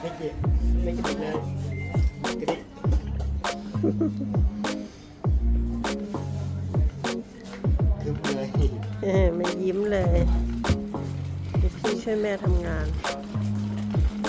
ไม่เจ็บไม่เจ็บเลยกระดิกคึบเลยเออไม่ยิ้มเลยเดี๋ยวพี่ช่วยแม่ทำงาน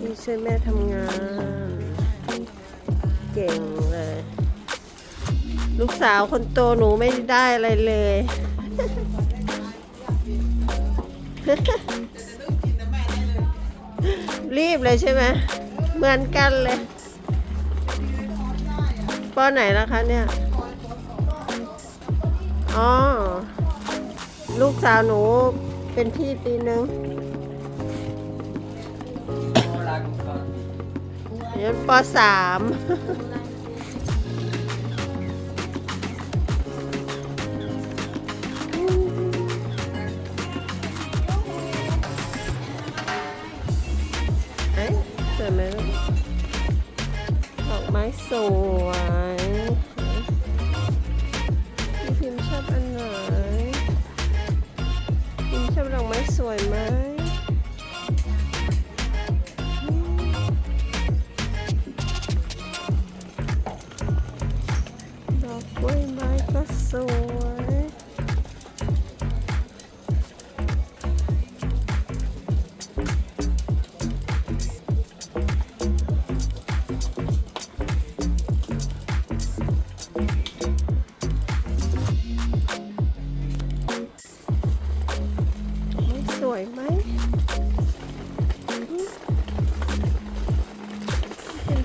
พี่ช่วยแม่ทำงาน เก่งเลย ลูกสาวคนโตหนูไม่ได้อะไรเลย รีบเลยใช่ไหมเหมือนกันเลยป้อไหนแล้วคะเนี่ย อ๋อ ลูกสาวหนูเป็นพี่ปีหนึ่งเรียนปสามะสวยไหมลูกดอกไม้สวยพี่พิมชอบอันไหนพิมชอบดอกไม้สวยไหม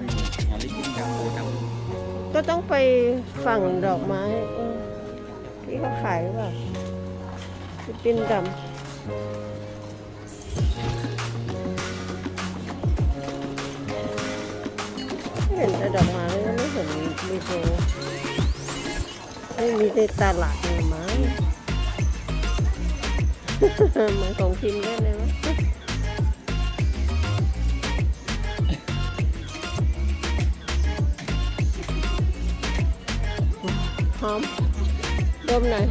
ำหาลิปปิ้งดำโบดก็ต้องไปฝั่งดอกไม้เออที่เขาขายหรือเปล่าที่ปิ้นดำเห็นแต่ดอกไม้แล้วไม่เห็นมีโชว์ไม่มีในตลาดเลยมั้งมือนของพิมพ์ได้เลยมั้ง หอมดมหน่อย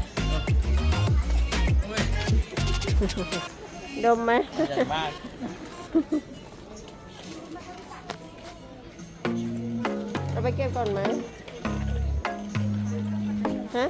ดมไหมำใหญ่มากเอาไปเก็บก่อนไหมฮะ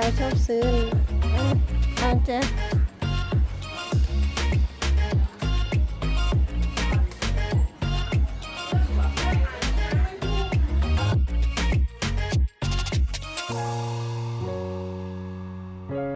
าะคุณแพลวชอบซื้อเอาเจ๊